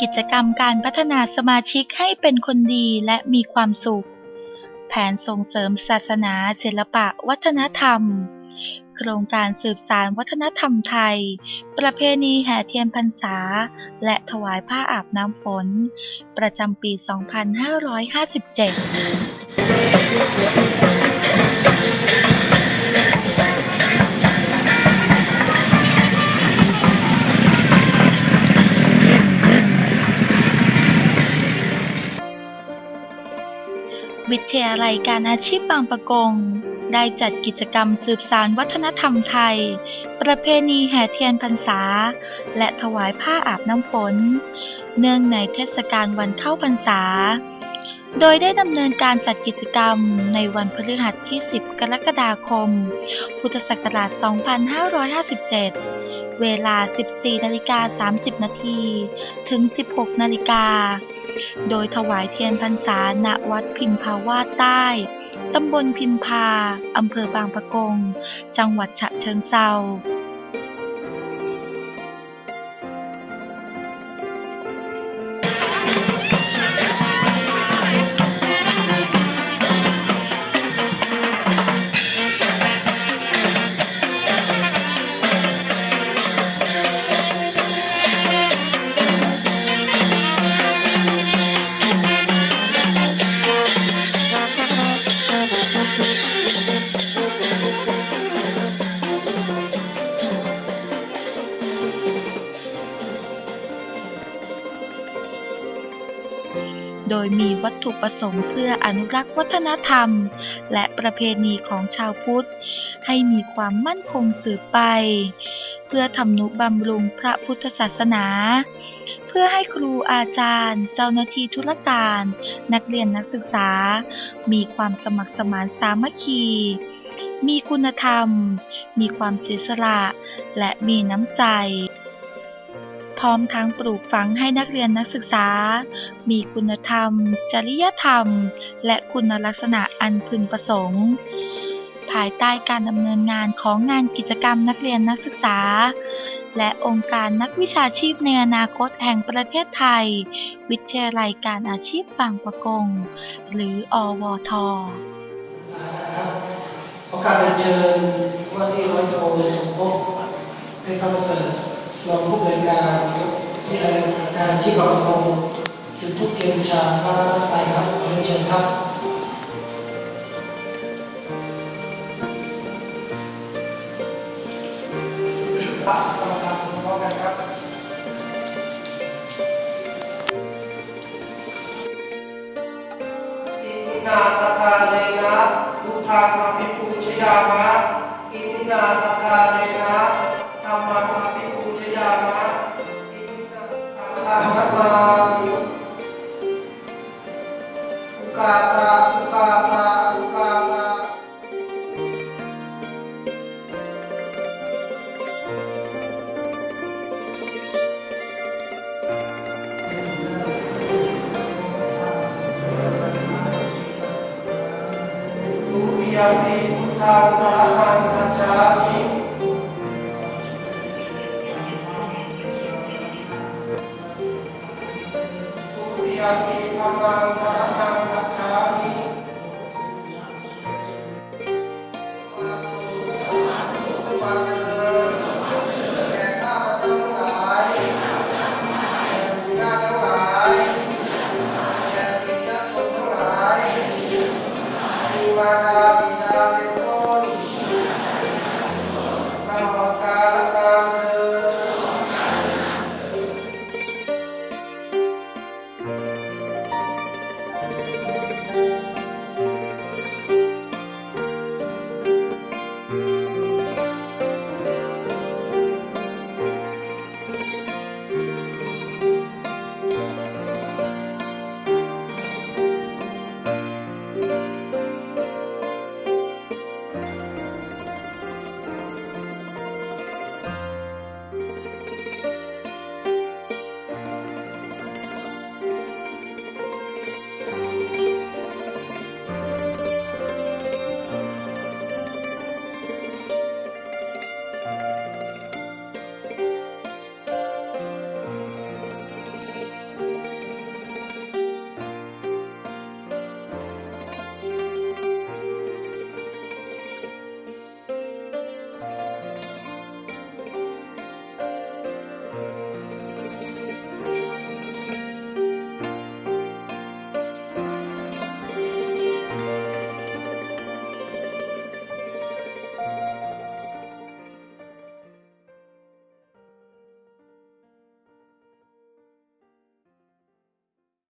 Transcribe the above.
กิจกรรมการพัฒนาสมาชิกให้เป็นคนดีและมีความสุข แผนส่งเสริมศาสนา ศิลปะ วัฒนธรรม โครงการสืบสานวัฒนธรรมไทย ประเพณีแห่เทียนพรรษา และถวายผ้าอาบน้ำฝน ประจำปี 2557 วิทยาลัยการอาชีพบางประกง ได้จัดกิจกรรมสืบสานวัฒนธรรมไทย ประเพณีแห่เทียนพรรษา และถวายผ้าอาบน้ำฝน เนื่องในเทศกาลวันเข้าพรรษา โดยได้ดำเนินการจัดกิจกรรมในวันพฤหัสที่ 10 กรกฎาคม พุทธศักราช 2557 เวลา 14นาฬิกา30 นาทีถึง 16 นาฬิกา โดยถวายเทียนพรรษาณวัดพิมพาวาสใต้ ตำบลพิมพา อำเภอบางปะกง จังหวัดฉะเชิงเทรา ยมีวัตถุประสงค์เพื่ออนุรักษ์วัฒนธรรม และประเพณีของชาวพุทธ ให้มีความมั่นคงสืบไป เพื่อทำนุบำรุงพระพุทธศาสนา เพื่อให้ครูอาจารย์ เจ้าหน้าที่ธุรการ นักเรียนนักศึกษา มีความสมัครสมานสามัคคีมีคุณธรรม มีความเสียสละ และมีน้ำใจ พร้อมทั้งปลูกฝังให้นักเรียนนักศึกษา มีคุณธรรม จริยธรรม และคุณลักษณะอันพึงประสงค์ ภายใต้การดำเนินงานของงานกิจกรรมนักเรียนนักศึกษา และองค์การนักวิชาชีพในอนาคตแห่งประเทศไทย วิทยาลัยการอาชีพบางประกง หรืออวทขอการเรียนเชิญว่าที่ร้อยโทสมภพเป็นพระประเสริรองผู้บริการ การอาชีพบางประกงจุดทุกเทียนบูชาพระรัตนตรัยครับขอเรียนเชิญครับพระกรรมการพร้อมกันครับอิมินาสกาเลนะพุทธามาภิปูชยามะอิมินาสกาเล สังฆมาอุกาสะอุกาสะอุกาสะทุติยม ยติธรรมังสังฆัง